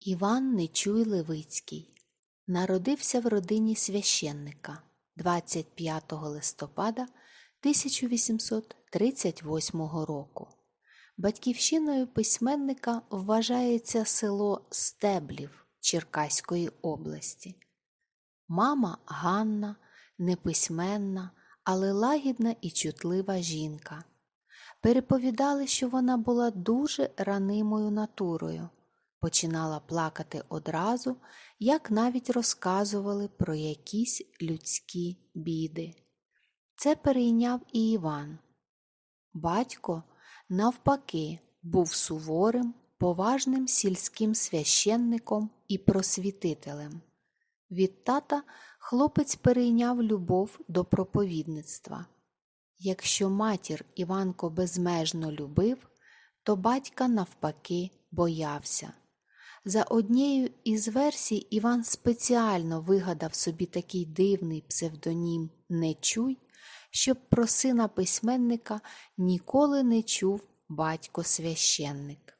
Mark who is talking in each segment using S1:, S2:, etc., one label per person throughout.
S1: Іван Нечуй Левицький народився в родині священника 25 листопада 1838 року. Батьківщиною письменника вважається село Стеблів Черкаської області. Мама Ганна неписьменна, але лагідна і чутлива жінка. Переповідали, що вона була дуже ранимою натурою, починала плакати одразу, як навіть розказували про якісь людські біди. Це перейняв і Іван. Батько, навпаки, був суворим, поважним сільським священником і просвітителем. Від тата хлопець перейняв любов до проповідництва. Якщо матір Іванко безмежно любив, то батька навпаки боявся. За однією із версій Іван спеціально вигадав собі такий дивний псевдонім Нечуй, щоб про сина письменника ніколи не чув батько священник.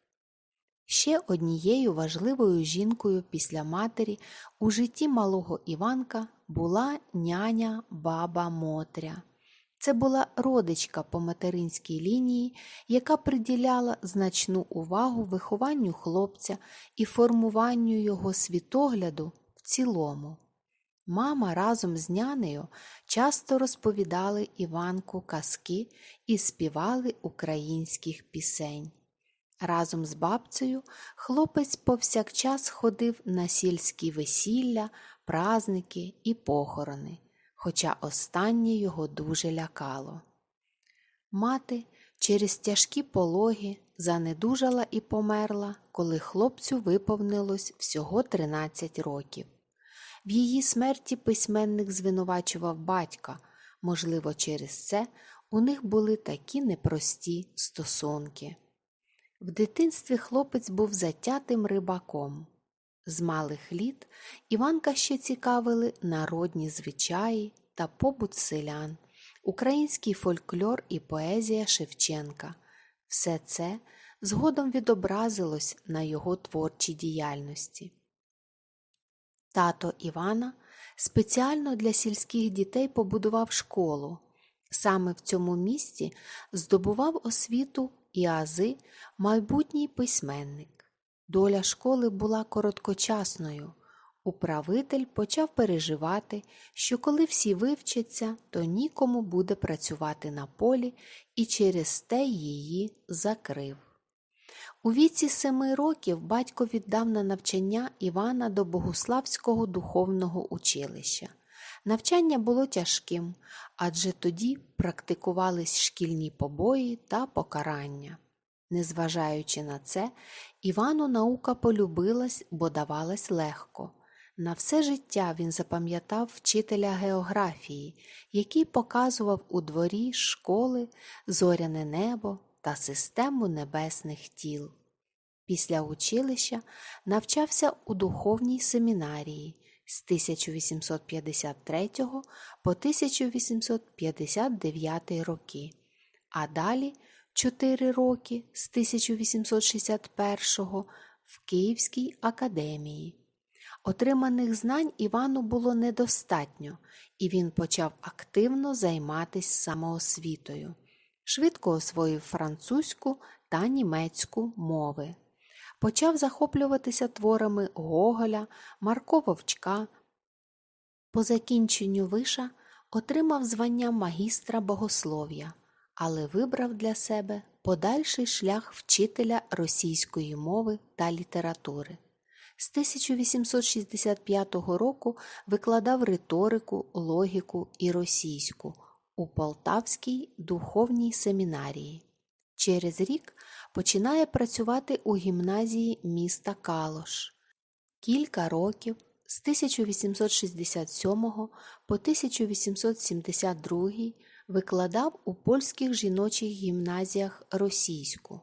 S1: Ще однією важливою жінкою після матері у житті малого Іванка була няня баба Мотря. Це була родичка по материнській лінії, яка приділяла значну увагу вихованню хлопця і формуванню його світогляду в цілому. Мама разом з нянею часто розповідали Іванку казки і співали українських пісень. Разом з бабцею хлопець повсякчас ходив на сільські весілля, празники і похорони, хоча останнє його дуже лякало. Мати через тяжкі пологи занедужала і померла, коли хлопцю виповнилось всього 13 років. В її смерті письменник звинувачував батька, можливо, через це у них були такі непрості стосунки. В дитинстві хлопець був затятим рибаком. З малих літ Іванка ще цікавили народні звичаї та побут селян, український фольклор і поезія Шевченка. Все це згодом відобразилось на його творчій діяльності. Тато Івана спеціально для сільських дітей побудував школу. Саме в цьому місці здобував освіту і ази майбутній письменник. Доля школи була короткочасною. Управитель почав переживати, що коли всі вивчаться, то нікому буде працювати на полі і через те її закрив. У віці семи років батько віддав на навчання Івана до Богуславського духовного училища. Навчання було тяжким, адже тоді практикувались шкільні побої та покарання. Незважаючи на це, Івану наука полюбилась, бо давалась легко. На все життя він запам'ятав вчителя географії, який показував у дворі школи зоряне небо та систему небесних тіл. Після училища навчався у духовній семінарії з 1853 по 1859 роки, а далі 4 роки з 1861 в Київській академії. Отриманих знань Івану було недостатньо, і він почав активно займатися самоосвітою. Швидко освоїв французьку та німецьку мови. Почав захоплюватися творами Гоголя, Марко Вовчка. По закінченню виша отримав звання магістра богослов'я, але вибрав для себе подальший шлях вчителя російської мови та літератури. З 1865 року викладав риторику, логіку і російську у Полтавській духовній семінарії. Через рік починає працювати у гімназії міста Калош. Кілька років з 1867 по 1872 викладав у польських жіночих гімназіях російську.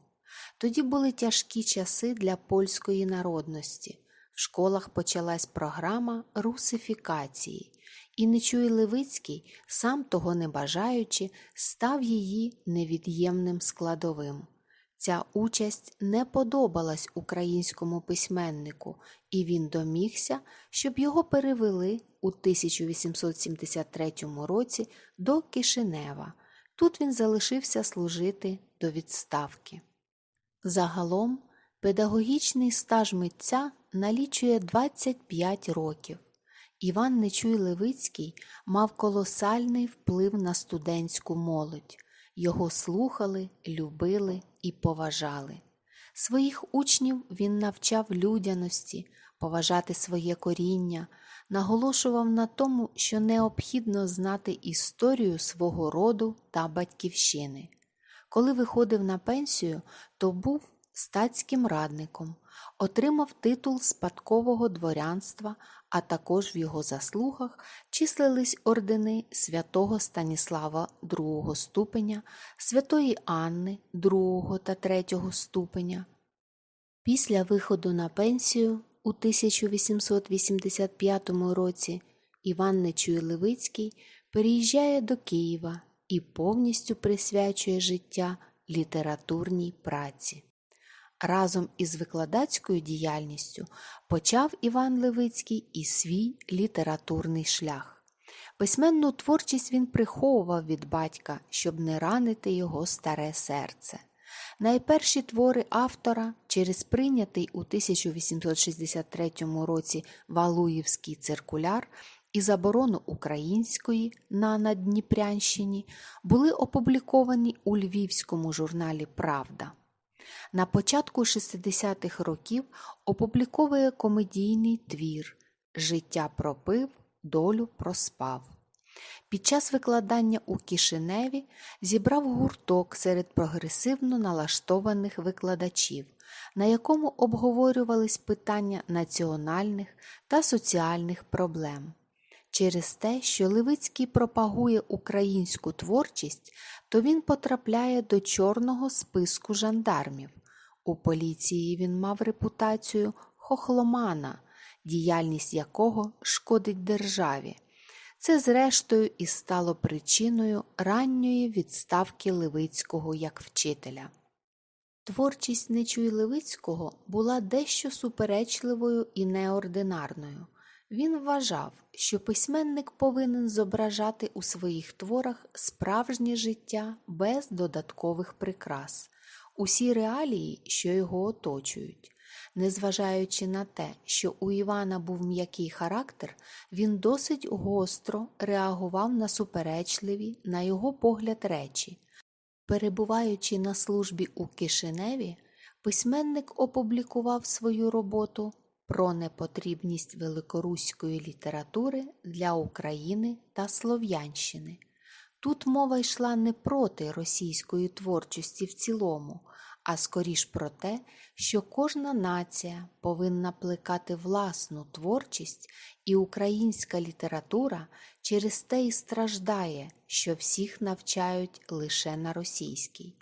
S1: Тоді були тяжкі часи для польської народності. В школах почалась програма русифікації, і Нечуй Левицький, сам того не бажаючи, став її невід'ємним складовим. Ця участь не подобалась українському письменнику, і він домігся, щоб його перевели у 1873 році до Кишинева. Тут він залишився служити до відставки. Загалом педагогічний стаж митця налічує 25 років. Іван Нечуй Левицький мав колосальний вплив на студентську молодь. Його слухали, любили і поважали. Своїх учнів він навчав людяності, поважати своє коріння, наголошував на тому, що необхідно знати історію свого роду та батьківщини. Коли виходив на пенсію, то був статським радником, отримав титул спадкового дворянства, а також в його заслугах числились ордени святого Станіслава другого ступеня, святої Анни другого та третього ступеня. Після виходу на пенсію у 1885 році Іван Нечуй Левицький переїжджає до Києва і повністю присвячує життя літературній праці. Разом із викладацькою діяльністю почав Іван Левицький і свій літературний шлях. Письменну творчість він приховував від батька, щоб не ранити його старе серце. Найперші твори автора через прийнятий у 1863 році Валуївський циркуляр і заборону української на Надніпрянщині були опубліковані у львівському журналі Правда. На початку 60-х років опубліковує комедійний твір Життя пропив, долю проспав. Під час викладання у Кишиневі зібрав гурток серед прогресивно налаштованих викладачів, на якому обговорювались питання національних та соціальних проблем. Через те, що Левицький пропагує українську творчість, то він потрапляє до чорного списку жандармів. У поліції він мав репутацію хохломана, діяльність якого шкодить державі. Це, зрештою, і стало причиною ранньої відставки Левицького як вчителя. Творчість Нечуй Левицького була дещо суперечливою і неординарною. Він вважав, що письменник повинен зображати у своїх творах справжнє життя без додаткових прикрас, усі реалії, що його оточують. Незважаючи на те, що у Івана був м'який характер, він досить гостро реагував на суперечливі, на його погляд, речі. Перебуваючи на службі у Кишиневі, письменник опублікував свою роботу про непотрібність великоруської літератури для України та Слов'янщини. Тут мова йшла не проти російської творчості в цілому, а скоріш про те, що кожна нація повинна плекати власну творчість, і українська література через те й страждає, що всіх навчають лише на російській.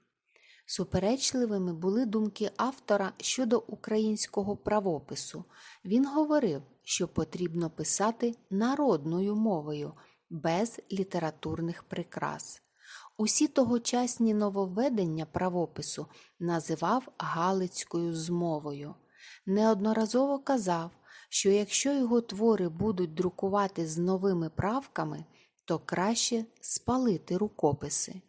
S1: Суперечливими були думки автора щодо українського правопису. Він говорив, що потрібно писати народною мовою без літературних прикрас. Усі тогочасні нововведення правопису називав Галицькою змовою. Неодноразово казав, що якщо його твори будуть друкувати з новими правками, то краще спалити рукописи.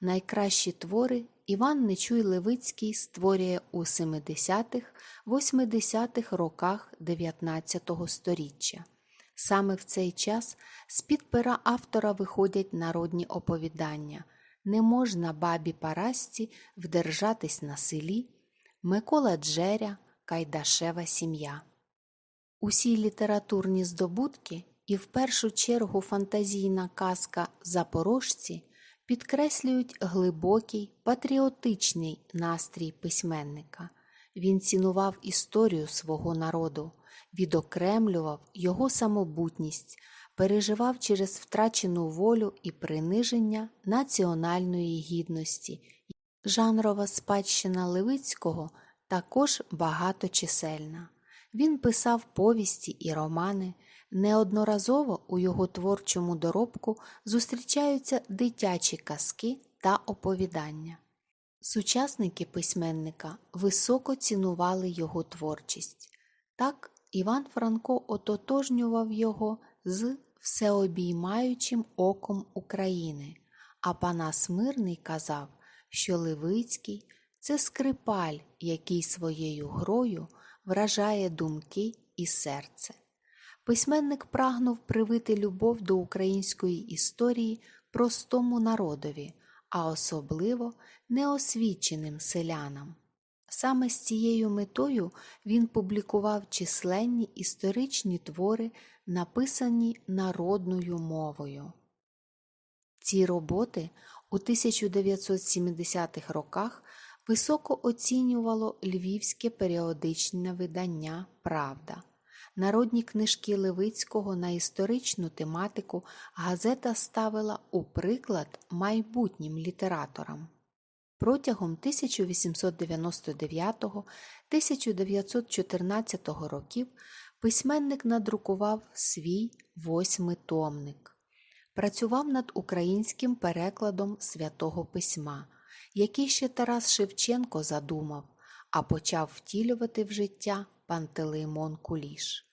S1: Найкращі твори Іван Нечуй Левицький створює у 70-80-х роках 19-го століття. Саме в цей час з-під пера автора виходять народні оповідання Не можна бабі Парасті вдержатись на селі, Микола Джеря, Кайдашева сім'я. Усі літературні здобутки і в першу чергу фантазійна казка Запорожці підкреслюють глибокий патріотичний настрій письменника. Він цінував історію свого народу, відокремлював його самобутність, переживав через втрачену волю і приниження національної гідності. Жанрова спадщина Левицького також багаточисельна. Він писав повісті і романи. Неодноразово у його творчому доробку зустрічаються дитячі казки та оповідання. Сучасники письменника високо цінували його творчість. Так Іван Франко ототожнював його з всеобіймаючим оком України, а Панас Мирний казав, що Левицький це скрипаль, який своєю грою вражає думки і серце. Письменник прагнув привити любов до української історії простому народові, а особливо неосвіченим селянам. Саме з цією метою він публікував численні історичні твори, написані народною мовою. Ці роботи у 1970-х роках високо оцінювало львівське періодичне видання Правда. Народні книжки Левицького на історичну тематику газета ставила у приклад майбутнім літераторам. Протягом 1899-1914 років письменник надрукував свій восьмитомник. Працював над українським перекладом святого письма, який ще Тарас Шевченко задумав, а почав втілювати в життя Пантелеймон Куліш.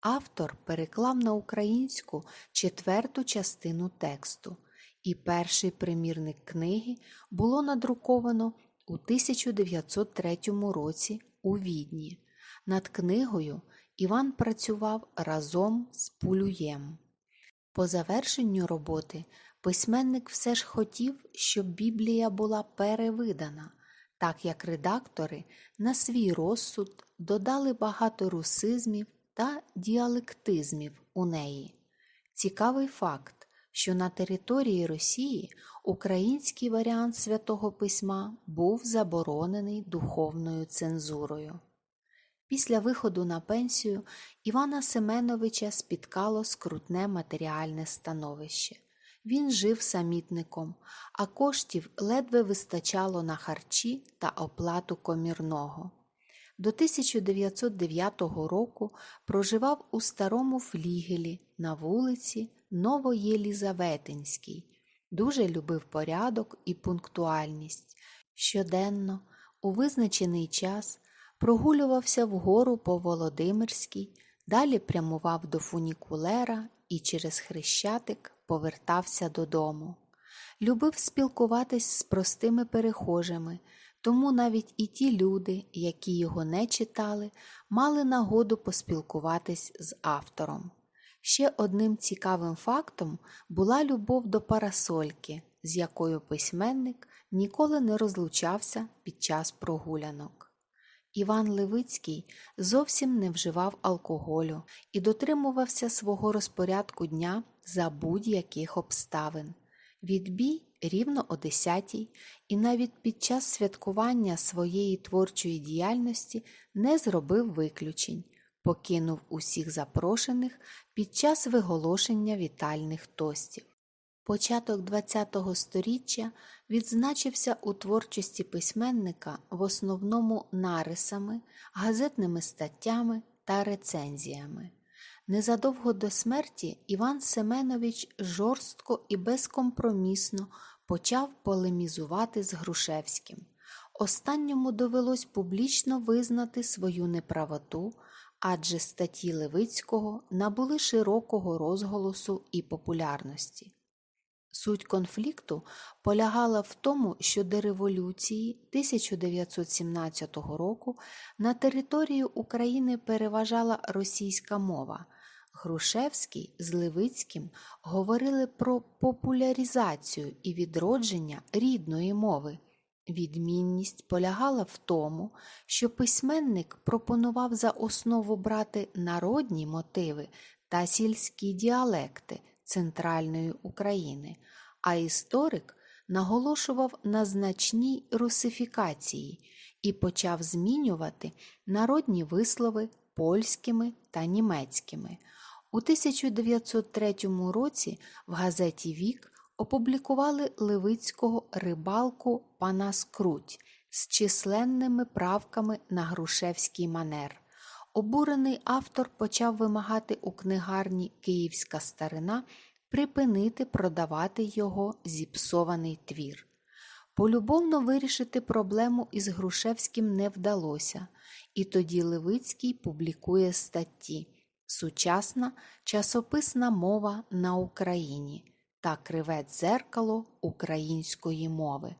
S1: Автор переклав на українську четверту частину тексту, і перший примірник книги було надруковано у 1903 році у Відні. Над книгою Іван працював разом з Пулюєм. По завершенню роботи письменник все ж хотів, щоб Біблія була перевидана, так як редактори на свій розсуд додали багато русизмів та діалектизмів у неї. Цікавий факт, що на території Росії український варіант святого письма був заборонений духовною цензурою. Після виходу на пенсію Івана Семеновича спіткало скрутне матеріальне становище. Він жив самітником, а коштів ледве вистачало на харчі та оплату комірного. До 1909 року проживав у старому флігелі на вулиці Новоєлізаветинській, дуже любив порядок і пунктуальність. Щоденно, у визначений час, прогулювався вгору по Володимирській, далі прямував до фунікулера і через хрещатик повертався додому. Любив спілкуватись з простими перехожими, тому навіть і ті люди, які його не читали, мали нагоду поспілкуватись з автором. Ще одним цікавим фактом була любов до парасольки, з якою письменник ніколи не розлучався під час прогулянок. Іван Левицький зовсім не вживав алкоголю і дотримувався свого розпорядку дня за будь-яких обставин. Відбій рівно о 10 і навіть під час святкування своєї творчої діяльності не зробив виключень, покинув усіх запрошених під час виголошення вітальних тостів. Початок ХХ століття відзначився у творчості письменника в основному нарисами, газетними статтями та рецензіями. Незадовго до смерті Іван Семенович жорстко і безкомпромісно почав полемізувати з Грушевським. Останньому довелось публічно визнати свою неправоту, адже статті Левицького набули широкого розголосу і популярності. Суть конфлікту полягала в тому, що до революції 1917 року на території України переважала російська мова. Грушевський з Левицьким говорили про популяризацію і відродження рідної мови. Відмінність полягала в тому, що письменник пропонував за основу брати народні мотиви та сільські діалекти центральної України, а історик наголошував на значній русифікації і почав змінювати народні вислови польськими та німецькими. У 1903 році в газеті Вік опублікували Левицького рибалку пана Скруть з численними правками на грушевський манер. Обурений автор почав вимагати у книгарні Київська старина припинити продавати його зіпсований твір. Полюбовно вирішити проблему із Грушевським не вдалося, і тоді Левицький публікує статті Сучасна часописна мова на Україні та криве дзеркало української мови.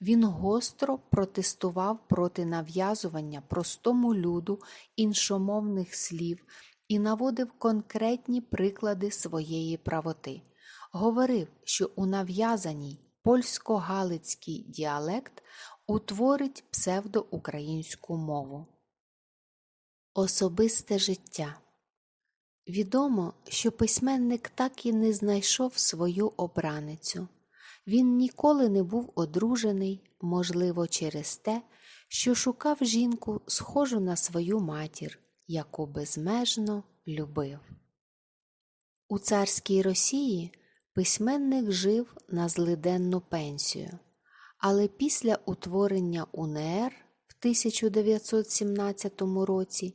S1: Він гостро протестував проти нав'язування простому люду іншомовних слів і наводив конкретні приклади своєї правоти. Говорив, що у нав'язаній польсько-галицький діалект утворить псевдоукраїнську мову. Особисте життя Відомо, що письменник так і не знайшов свою обраницю. Він ніколи не був одружений, можливо, через те, що шукав жінку, схожу на свою матір, яку безмежно любив. У царській Росії письменник жив на злиденну пенсію, але після утворення УНР в 1917 році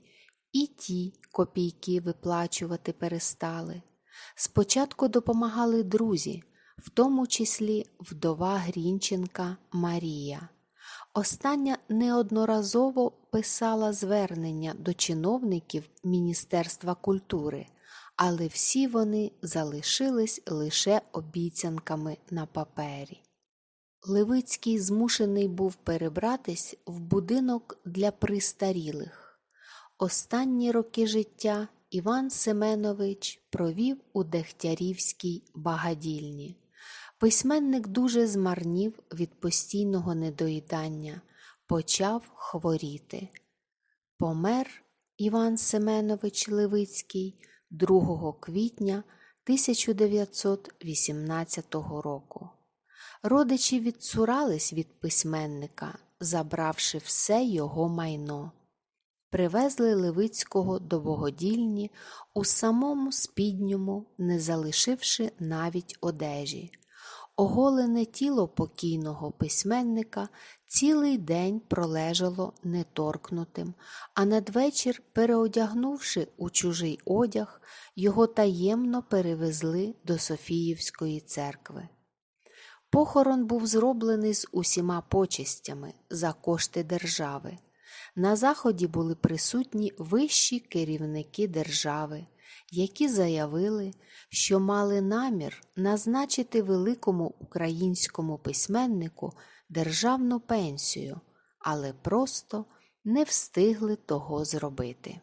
S1: і ті копійки виплачувати перестали. Спочатку допомагали друзі, в тому числі вдова Грінченка Марія. Остання неодноразово писала звернення до чиновників Міністерства культури, але всі вони залишились лише обіцянками на папері. Левицький змушений був перебратись в будинок для пристарілих. Останні роки життя Іван Семенович провів у Дегтярівській багадільні. Письменник дуже змарнів від постійного недоїдання, почав хворіти. Помер Іван Семенович Левицький 2 квітня 1918 року. Родичі відцурались від письменника, забравши все його майно. Привезли Левицького до богодільні у самому спідньому, не залишивши навіть одежі. Оголене тіло покійного письменника цілий день пролежало неторкнутим, а надвечір, переодягнувши у чужий одяг, його таємно перевезли до Софіївської церкви. Похорон був зроблений з усіма почестями за кошти держави. На заході були присутні вищі керівники держави, які заявили, що мали намір назначити великому українському письменнику державну пенсію, але просто не встигли того зробити.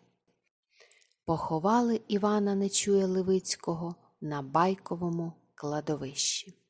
S1: Поховали Івана Нечуя Левицького на байковому кладовищі.